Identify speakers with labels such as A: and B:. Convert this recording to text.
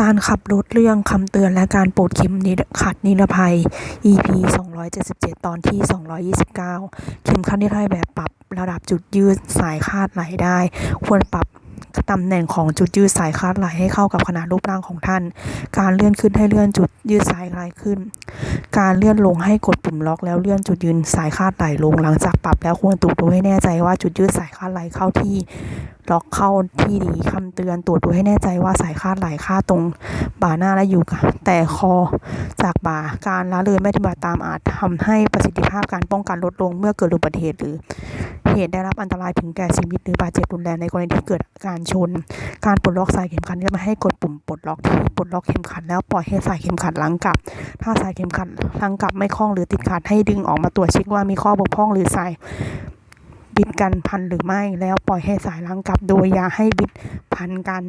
A: การขับรถเรื่องคำเตือนและการโปรดเข็มนิขัดนิรภัย EP 277 ตอนที่ 229 เข็มขัดนิรภัยแบบปรับระดับจุดยืดสายคาดไหลได้ ควรปรับ ตำแหน่งของจุดยืดสายคาดไหลให้เข้ากับขนาดรูปร่างของท่าน การเลื่อนขึ้นให้เลื่อนจุดยืดสายไหลขึ้น การเลื่อนลงให้กดปุ่มล็อกแล้วเลื่อนจุดยืนสายคาดไหลลงหลังจากปรับแล้วควรตรวจดูให้แน่ใจว่าจุดยืดสายคาดไหลเข้าที่ล็อกเข้าที่ดีคำเตือนตรวจดูให้แน่ใจว่าสายคาดไหลคาตรงบ่าหน้าและอยู่กับแต่คอจากบ่าการละเลยไม่ปฏิบัติตามอาจทำให้ประสิทธิภาพการป้องกันลดลงเมื่อเกิดอุบัติเหตุหรือ เหตุได้รับอันตรายถึงแก่ชีวิตหรือบาดเจ็บรุนแรงในกรณีที่เกิดการชน การปลดล็อกสายเข็มขัดจะมาให้กดปุ่มปลดล็อกที่ปลดล็อกเข็มขัดแล้วปล่อยให้สายเข็มขัดลังกลับ ถ้าสายเข็มขัดลังกลับไม่คล้องหรือติดขัดให้ดึงออกมาตรวจเช็คว่ามีข้อบกพร่องหรือสายบิดกันพันหรือไม่ แล้วปล่อยให้สายลังกลับโดยอย่าให้บิดพันกัน